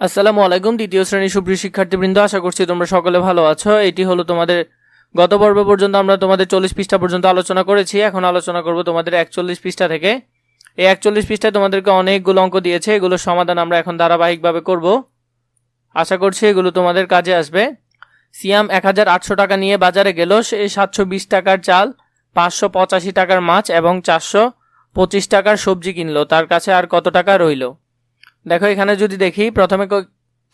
আসসালামু আলাইকুম, দ্বিতীয় শ্রেণির সুপ্রিয় শিক্ষার্থীবৃন্দ, আশা করছি তোমরা সকলে ভালো আছো। এটি হলো তোমাদের গত পর্ব পর্যন্ত আমরা তোমাদের চল্লিশ পৃষ্ঠা পর্যন্ত আলোচনা করেছি। এখন আলোচনা করব তোমাদের একচল্লিশ পৃষ্ঠা থেকে। এই একচল্লিশ পৃষ্ঠায় তোমাদেরকে অনেকগুলো অঙ্ক দিয়েছে। এগুলোর সমাধান আমরা এখন ধারাবাহিকভাবে করব। আশা করছি এগুলো তোমাদের কাজে আসবে। সিয়াম এক হাজার আটশো টাকা নিয়ে বাজারে গেল। সে সাতশো বিশ টাকার চাল, পাঁচশো পঁচাশি টাকার মাছ এবং চারশো পঁচিশ টাকার সবজি কিনলো। তার কাছে আর কত টাকা রইল? দেখো, এখানে যদি দেখি, প্রথমে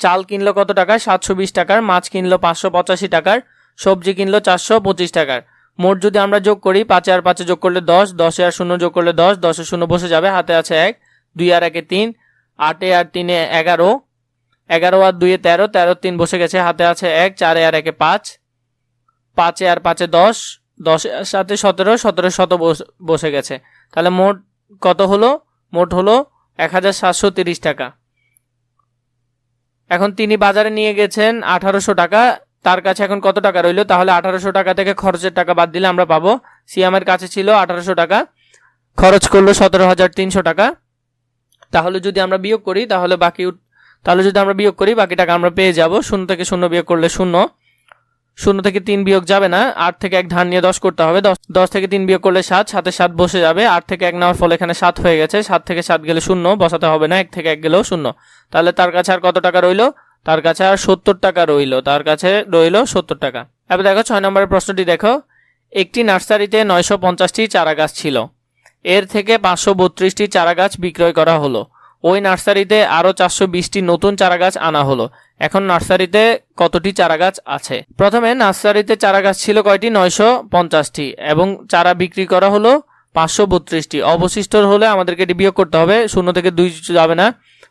চাল কিনলো কত টাকা সাতশো বিশ টাকার, মাছ কিনলো পাঁচশো পঁচাশি টাকার, সবজি কিনলো চারশো পঁচিশ টাকার। মোট যদি আমরা যোগ করি, পাঁচে আর পাঁচে যোগ করলে দশ, দশে আর শূন্য যোগ করলে দশ, দশে শূন্য বসে যাবে, হাতে আছে এক, দুই আর একে তিন, আটে আর তিনে এগারো এগারো আর দুইয়ে তেরো তেরো তিন বসে গেছে, হাতে আছে এক, চারে আর একে পাঁচ, পাঁচে আর পাঁচে দশ দশ সাথে সতেরো সতেরো শত বসে গেছে। তাহলে মোট কত হলো? মোট হলো এক হাজার সাতশো তিরিশ টাকা। এখন তিনি বাজারে নিয়ে গেছেন আঠারোশো টাকা। তার কাছে এখন কত টাকা রইল? তাহলে আঠারোশো টাকা থেকে খরচের টাকা বাদ দিলে আমরা পাবো। সিয়ামের কাছে ছিল আঠারোশো টাকা। খরচ করল সতেরো হাজার তিনশো টাকা। তাহলে যদি আমরা বিয়োগ করি, তাহলে বাকি তাহলে যদি আমরা বিয়োগ করি, বাকি টাকা আমরা পেয়ে যাব। শূন্য থেকে শূন্য বিয়োগ করলে শূন্য। শূন্য থেকে তিন বিয়োগ যাবে না, আট থেকে এক ধান নিয়ে দশ করতে হবে, দশ দশ থেকে তিন বিয়োগ করলে সাত সাথে সাত বসে যাবে, আট থেকে এক নেওয়ার ফলে এখানে সাত হয়ে গেছে, সাত থেকে সাত গেলে শূন্য, বসাতে হবে না, এক থেকে এক গেলেও শূন্য। তাহলে তার কাছে আর কত টাকা রইল? তার কাছে আর সত্তর টাকা রইল, তার কাছে রইল সত্তর টাকা। এবার দেখো ছয় নম্বরের প্রশ্নটি দেখো। একটি নার্সারিতে নয়শো পঞ্চাশটি চারা গাছ ছিল, এর থেকে পাঁচশো বত্রিশটি চারা গাছ বিক্রয় করা হলো, ওই নার্সারিতে আরও চারশো বিশটি নতুন চারা গাছ আনা হলো এখন নার্সারিতে কতটি চারা গাছ আছে? প্রথমে নার্সারিতে চারা গাছ ছিল কয়টি? নয়শো পঞ্চাশটি। এবং চারা বিক্রি করা হলো পাঁচশো বত্রিশটি। অবশিষ্ট হলে আমাদেরকে এটি বিয়োগ করতে হবে। শূন্য থেকে দুই যাবে না।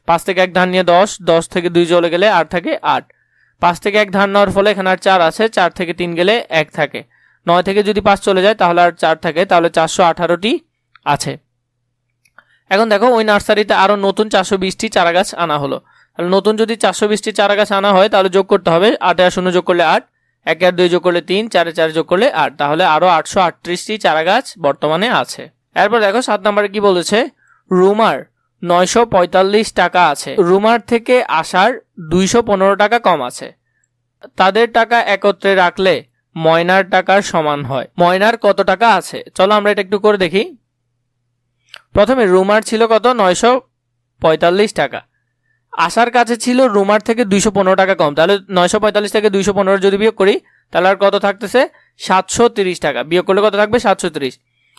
পাঁচ থেকে এক ধান নিয়ে দশ দশ থেকে দুই চলে গেলে আট থাকে আট। পাঁচ থেকে এক ধান নেওয়ার ফলে এখানে আর চার আছে। চার থেকে তিন গেলে এক থাকে। নয় থেকে যদি পাঁচ চলে যায় তাহলে আর চার থাকে। তাহলে চারশো আঠারোটি আছে। এখন দেখো, ওই নার্সারিতে আরও নতুন চারশো বিশটি চারা গাছ আনা হলো। তাহলে নতুন যদি চারশো বিশটি চারা গাছ আনা হয়, তাহলে যোগ করতে হবে আটে আর শূন্য যোগ করলে আট, একে আর দুই যোগ করলে তিন, চারে চারে যোগ করলে আট। তাহলে আরও আটশো আটত্রিশটি চারা গাছ বর্তমানে আছে। এরপর দেখো সাত নম্বরে কি বলেছে? রুমার নয়শো পঁয়তাল্লিশ টাকা আছে। রুমার থেকে আসার দুইশো পনেরো টাকা কম আছে। তাদের টাকা একত্রে রাখলে ময়নার টাকার সমান হয়। ময়নার কত টাকা আছে? চলো আমরা এটা একটু করে দেখি। প্রথমে রুমার ছিল কত? নয়শো পঁয়তাল্লিশ টাকা। আসার কাছে ছিল রুমার থেকে দুইশো পনেরো টাকা কম। তাহলে নয়শো পঁয়তাল্লিশ থেকে দুইশো পনেরো যদি বিয়োগ করি, তাহলে আর কত থাকতেছে? সাতশো তিরিশ টাকা। বিয়োগ করলে কত থাকবে? সাতশো তিরিশ।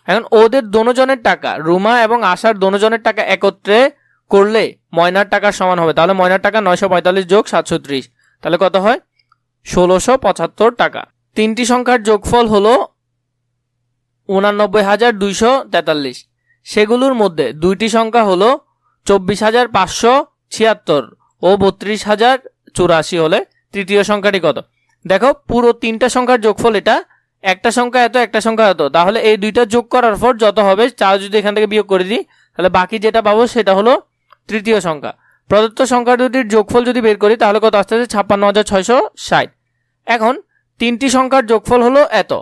এখন ওদের দোনোজনের টাকা, রুমা এবং আশার দোনোজনের টাকা একত্রে করলে ময়নার টাকার সমান হবে। তাহলে ময়নার টাকা নয়শো পঁয়তাল্লিশ যোগ সাতশো ত্রিশ। তাহলে কত হয়? ষোলোশো পঁচাত্তর টাকা। তিনটি সংখ্যার যোগফল হলো উনানব্বই হাজার দুইশো তেতাল্লিশ। সেগুলোর মধ্যে দুইটি সংখ্যা হলো চব্বিশ হাজার পাঁচশো ছিয়াত্তর ও বত্রিশ হাজার চুরাশি হলে তৃতীয় সংখ্যাটি কত? দেখো, পুরো তিনটা সংখ্যার যোগফল এটা, একটা সংখ্যা এত, একটা সংখ্যা এত। তাহলে এই দুইটা যোগ করার পর যত হবে, চার যদি এখান থেকে বিয়োগ করে দিই, তাহলে বাকি যেটা পাবো সেটা হলো তৃতীয় সংখ্যা। প্রদত্ত সংখ্যা দুটির যোগফল যদি বের করি, তাহলে কত আসতেছে ছাপ্পান্ন হাজার ছয়শো ষাট। এখন তিনটি সংখ্যার যোগফল হলো এত।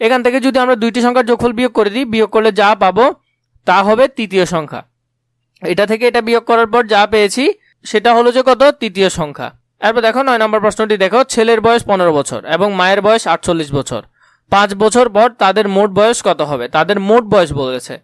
এখান থেকে যদি আমরা দুইটি সংখ্যার যোগফল বিয়োগ করে দিই, বিয়োগ করলে যা পাবো, তা হবে তৃতীয় সংখ্যা। এটা থেকে এটা বিয়োগ করার পর যা পেয়েছি, সেটা হলো যে কত? তৃতীয় সংখ্যা। এরপর দেখো, নয় নম্বর প্রশ্নটি, দেখো, ছেলের বয়স পনেরো বছর এবং মায়ের বয়স আটচল্লিশ বছর। পাঁচ বছর পর তাদের মোট বয়স কত হবে? তাদের মোট বয়স বলেছে।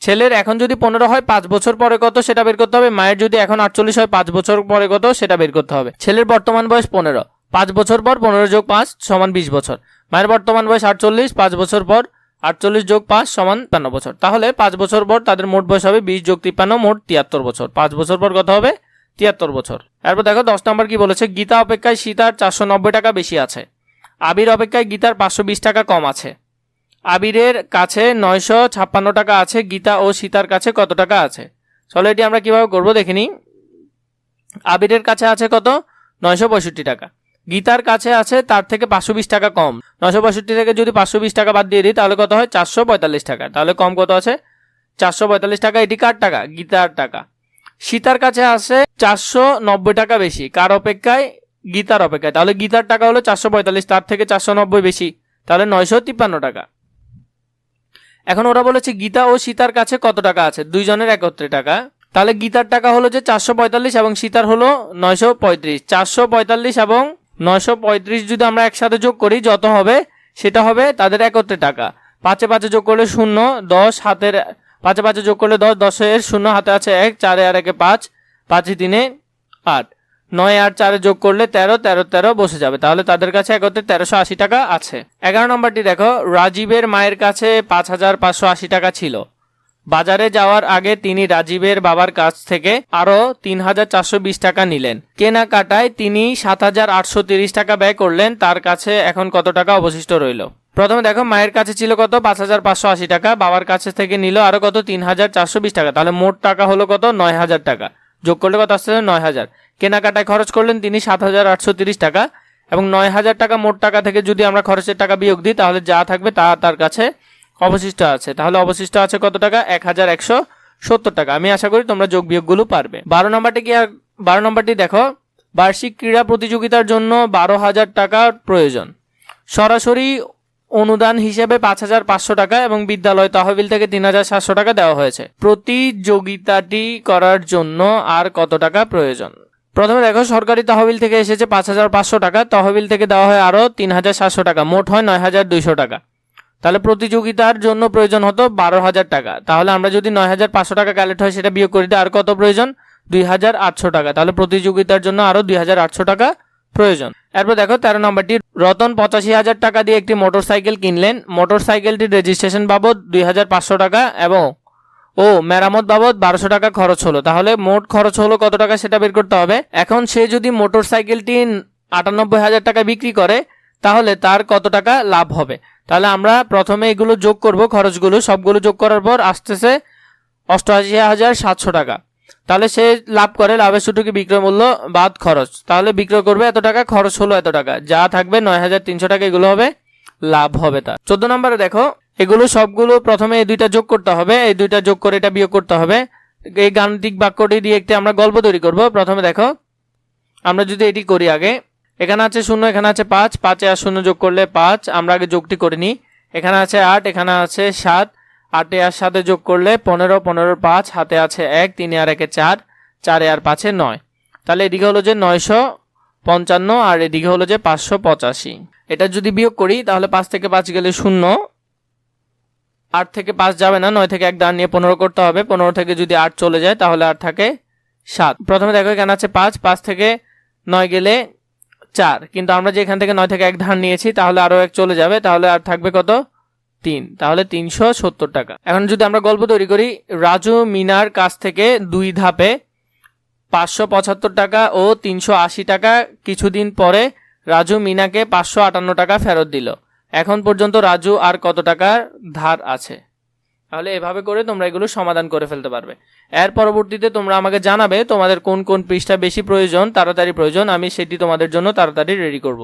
ছেলের এখন যদি পনেরো হয়, পাঁচ বছর পরে কত? সেটা বের করতে হবে। মায়ের যদি এখন আটচল্লিশ হয়, পাঁচ বছর পরে কত? সেটা বের করতে হবে। ছেলের বর্তমান বয়স পনেরো। পাঁচ বছর পর পনেরো যোগ পাঁচ সমান বিশ বছর। মায়ের বর্তমান বয়স আটচল্লিশ, পাঁচ বছর পর আটচল্লিশ যোগ পাঁচ সমান তিপ্পান্ন বছর। তাহলে পাঁচ বছর পর তাদের মোট বয়স হবে বিশ যোগ তিপ্পান্ন, মোট তিয়াত্তর বছর। পাঁচ বছর পর কত হবে? তিয়াত্তর বছর। এরপর দেখো, দশ নম্বর কি বলেছে? গীতা অপেক্ষায় সীতার চারশো নব্বই টাকা বেশি আছে। আবির অপেক্ষায় গীতার পাঁচশো বিশ টাকা কম আছে। আবিরের কাছে নয়শো ছাপ্পান্ন টাকা আছে, গীতা ও সীতার কাছে কত টাকা আছে? চলো এটি আমরা কীভাবে করব দেখিনি আবিরের কাছে আছে কত? নয়শো পঁয়ষট্টি টাকা। গীতার কাছে আছে, তার থেকে পাঁচশো বিশ টাকা কম। নয়শো পঁয়ষট্টি থেকে যদি পাঁচশো বিশ টাকা বাদ দিয়ে দিই, তাহলে কত হয়? চারশো পঁয়তাল্লিশ টাকা। তাহলে কম কত আছে? চারশো পঁয়তাল্লিশ টাকা, এটি কার টাকা? গীতার টাকা। সীতার কাছে আছে চারশো নব্বই টাকা বেশি। কার অপেক্ষায়? গীতার অপেক্ষায়। তাহলে গীতার টাকা হলো চারশো পঁয়তাল্লিশ, তার থেকে চারশো নব্বই বেশি। তাহলে নয়শো তিপ্পান্ন টাকা। এখন ওরা বলেছে, গীতা ও সীতার কাছে কত টাকা আছে? দুইজনের একত্রে টাকা। তাহলে গীতার টাকা হলো যে চারশো পঁয়তাল্লিশ এবং সীতার হলো নয়শো পঁয়ত্রিশ। চারশো পঁয়তাল্লিশ এবং নয়শো পঁয়ত্রিশ যদি আমরা একসাথে যোগ করি, যত হবে, সেটা হবে তাদের একত্রে টাকা। পাঁচে পাঁচে যোগ করলে শূন্য, দশ হাতের, পাঁচে পাঁচে যোগ করলে দশ, দশের শূন্য, হাতে আছে এক, চারে আর একে পাঁচ, পাঁচে তিনে আট। নয় আর চারে যোগ করলে তেরো তেরো তেরো বসে যাবে। তাহলে তাদের কাছে একত্রে তেরোশো আশি টাকা আছে। এগারো নম্বরটি দেখো, রাজীবের মায়ের কাছে পাঁচ হাজার পাঁচশো আশি টাকা ছিল। বাজারে যাওয়ার আগে তিনি রাজীবের বাবার কাছ থেকে আরও তিন হাজার চারশো বিশ টাকা নিলেন। কেনাকাটায় তিনি সাত হাজার আটশো তিরিশ টাকা ব্যয় করলেন, তার কাছে এখন কত টাকা অবশিষ্ট রইল? প্রথমে দেখো, মায়ের কাছে ছিল কত? পাঁচ হাজার পাঁচশো আশি টাকা, বাবার কাছে থেকে নিল আরও কত? তিন হাজার চারশো বিশ টাকা। তাহলে মোট টাকা হলো কত? নয় হাজার টাকা। যোগ করলে কত আসছে? নয় হাজার। কেনাকাটায় খরচ করলেন তিনি সাত হাজার আটশো তিরিশ টাকা এবং নয় হাজার টাকা মোট টাকা থেকে যদি আমরা খরচের টাকা বিয়োগ দিই, তাহলে যা থাকবে তা তার কাছে অবশিষ্ট আছে। তাহলে অবশিষ্ট আছে কত টাকা? এক হাজার একশো সত্তর টাকা। আমি আশা করি তোমরা যোগ বিয়োগগুলো পারবে। বারো নম্বরটি কি বারো নম্বরটি দেখো। বার্ষিক ক্রীড়া প্রতিযোগিতার জন্য বারো হাজার টাকা প্রয়োজন। সরাসরি অনুদান হিসেবে পাঁচ হাজার পাঁচশো টাকা এবং বিদ্যালয় তহবিল থেকে তিন হাজার সাতশো টাকা দেওয়া হয়েছে। প্রতিযোগিতাটি করার জন্য আর কত টাকা প্রয়োজন? প্রথমে দেখো, সরকারি তহবিল থেকে এসেছে পাঁচ হাজার পাঁচশো টাকা। তহবিল থেকে দেওয়া হয় আরও তিন হাজার সাতশো টাকা। মোট হয় নয় হাজার দুইশো টাকা। তাহলে প্রতিযোগিতার জন্য প্রয়োজন হতো বারো হাজার টাকা। তাহলে আমরা যদি নয় হাজার পাঁচশো টাকা কালেক্ট হয়, সেটা বিয়োগ করি দিই আর কত প্রয়োজন? দুই হাজার আটশো টাকা। তাহলে প্রতিযোগিতার জন্য আরও দুই হাজার আটশো টাকা প্রয়োজন। এরপর দেখো, তেরো নম্বরটি, রতন পঁচাশি হাজার টাকা দিয়ে একটি মোটর সাইকেল কিনলেন। মোটর সাইকেলটির রেজিস্ট্রেশন বাবদ দুই হাজার পাঁচশো টাকা এবং, ও, মেরামত বাবদ বারোশো টাকা খরচ হলো। তাহলে মোট খরচ হলো কত টাকা সেটা বের করতে হবে? এখন সে যদি মোটর সাইকেলটি আটানব্বই হাজার টাকা বিক্রি করে, তাহলে তার কত টাকা লাভ হবে? তাহলে আমরা প্রথমে এগুলো যোগ করব, খরচগুলো। সবগুলো যোগ করার পর আসতেছে অষ্টআশি হাজার সাতশো টাকা। তাহলে সে লাভ করে, লাভের সুটুকি বিক্রয় মূল্য বাদ খরচ। তাহলে বিক্রয় করবে এত টাকা, খরচ হলো এত টাকা। যা থাকবে নয় হাজার তিনশো টাকা, এগুলো হবে, লাভ হবে তা চোদ্দ নম্বরে দেখো, এগুলো সবগুলো প্রথমে এই দুইটা যোগ করতে হবে। এই দুইটা যোগ করে এটা বিয়োগ করতে হবে। এই গাণিতিক বাক্যটি দিয়ে একটি আমরা গল্প তৈরি করব। প্রথমে দেখো, আমরা যদি এটি করি আগে। এখানে আছে শূন্য, এখানে আছে পাঁচ, পাঁচে আর শূন্য যোগ করলে পাঁচ। আমরা আগে যোগটি করে নিই। এখানে আছে আট, এখানে আছে সাত। আটে আর সাথে যোগ করলে পনেরো পনেরো পাঁচ, হাতে আছে এক, তিনে আর একে চার, চারে আর পাঁচে নয়। তাহলে এদিকে হলো যে নয়শো পঞ্চান্ন আর এদিকে হলো যে পাঁচশো পঁচাশি। এটা যদি বিয়োগ করি, তাহলে পাঁচ থেকে পাঁচ গেলে শূন্য। আট থেকে পাঁচ যাবে না, নয় থেকে এক দাঁড় নিয়ে পনেরো করতে হবে। পনেরো থেকে যদি আট চলে যায়, তাহলে আর থাকে সাত। প্রথমে দেখো এখানে আছে পাঁচ পাঁচ থেকে নয় গেলে চার। কিন্তু আমরা যে এখান থেকে নয় থেকে এক ধার নিয়েছি, তাহলে আরও এক চলে যাবে, তাহলে আর থাকবে কত? তিন। তাহলে তিনশো সত্তর টাকা। এখন যদি আমরা গল্প তৈরি করি, রাজু মিনার কাছ থেকে দুই ধাপে পাঁচশো পঁচাত্তর টাকা ও তিনশো আশি টাকা কিছুদিন পরে রাজু মিনাকে পাঁচশো আটান্ন টাকা ফেরত দিল। এখন পর্যন্ত রাজু আর কত টাকার ধার আছে? তাহলে এভাবে করে তোমরা এগুলো সমাধান করে ফেলতে পারবে। এর পরবর্তীতে তোমরা আমাকে জানাবে তোমাদের কোন কোন পৃষ্ঠা বেশি প্রয়োজন, তাড়াতাড়ি প্রয়োজন, আমি সেটি তোমাদের জন্য তাড়াতাড়ি রেডি করব।